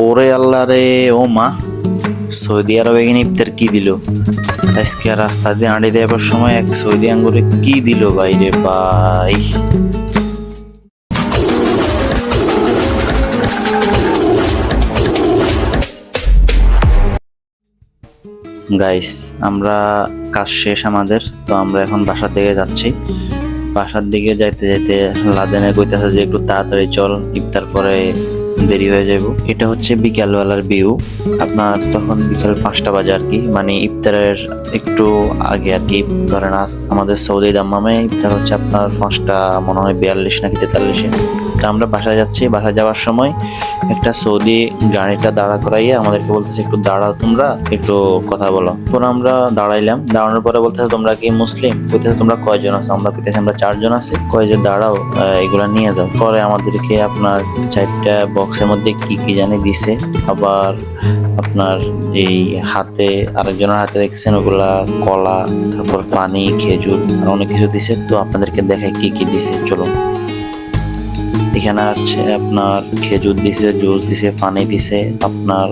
ওরে আল্লাহ রে, ও মা। সৌদি আরবে এখানে ইফতার কি দিল? আজকে রাস্তা দিয়ে আড়ে দেওয়ার সময় এক সৌদি আঙ্গুরে কি দিল বাইরে ভাই? গাইস আমরা কাজ শেষ আমাদের, তো আমরা এখন বাসার দিকে যাচ্ছি। বাসার দিকে যাইতে যাইতে লাদেনে কইতেছে যে একটু তাড়াতাড়ি চল, ইফতার করে দেরি হয়ে যাব এটা হচ্ছে বিকালবেলার ভিউ আপনার তখন বিকাল পাঁচটা বাজে আর কি। মানে ইফতারের একটু আগে আর কি। ধরেন আজ আমাদের সৌদি দাম্মামে ইফতার হচ্ছে আপনার পাঁচটা, মনে হয় বিয়াল্লিশ নাকি তেতাল্লিশে। তো আমরা বাসায় যাচ্ছি। বাসায় যাওয়ার সময় একটা সৌদি গাড়িটা দাঁড়া করাইয়া আমাদেরকে বলতেছে, একটু দাঁড়াও তোমরা, একটু কথা বলো। পরে আমরা দাঁড়াইলাম। দাঁড়ানোর পরে বলতেছে, তোমরা কি মুসলিম? কইতেছে, তোমরা কয়জন আছো? আমরা কইতেছি, আমরা চারজন আছি। কয় যে, দাঁড়াও এগুলা নিয়ে যাও। পরে আমাদেরকে আপনার চারটা বক্সের মধ্যে কি কি জানি দিছে। আবার আপনার এই হাতে আরেকজনের হাতে দেখছেন, ওগুলা কলা, তারপর পানি, খেজুর, আর অনেক কিছু দিছে। তো আপনাদেরকে দেখায় কি কি দিছে চলো এখানে আছে আপনার খেজুর দিছে, জুস দিছে, পানি দিছে, আপনার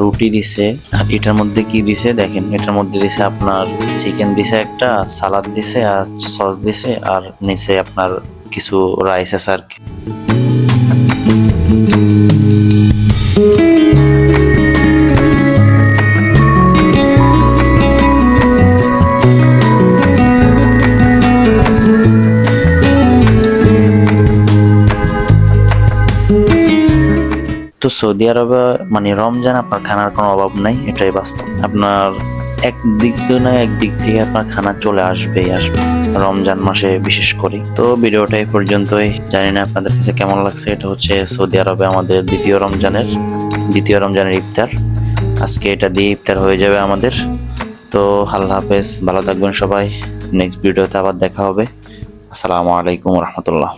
রুটি দিছে। আর এটার মধ্যে কি দিছে, দেখেন, এটার মধ্যে দিছে আপনার চিকেন দিছে একটা সালাদ দিছে, আর সস দিছে, আর নিচে আপনার কিছু রাইস আছে আর কি। তো সৌদি আরবে মানে রমজান আপনার খানার কোনো অভাব নাই? এটাই বাস্তব। আপনার এক দিক দিয়ে না, এক দিক থেকে আপনার খানা চলে আসবেই আসবে। রমজান মাসে বিশেষ করে। তো ভিডিওটা এই পর্যন্তই। জানি না আপনাদের কাছে কেমন লাগছে। এটা হচ্ছে সৌদি আরবে আমাদের দ্বিতীয় রমজানের দ্বিতীয় রমজানের ইফতার। আজকে এটা দিয়ে ইফতার হয়ে যাবে আমাদের। তো আল্লাহ হাফেজ। ভালো থাকবেন সবাই। নেক্সট ভিডিওতে আবার দেখা হবে। আসসালামু আলাইকুম রহমতুল্লাহ।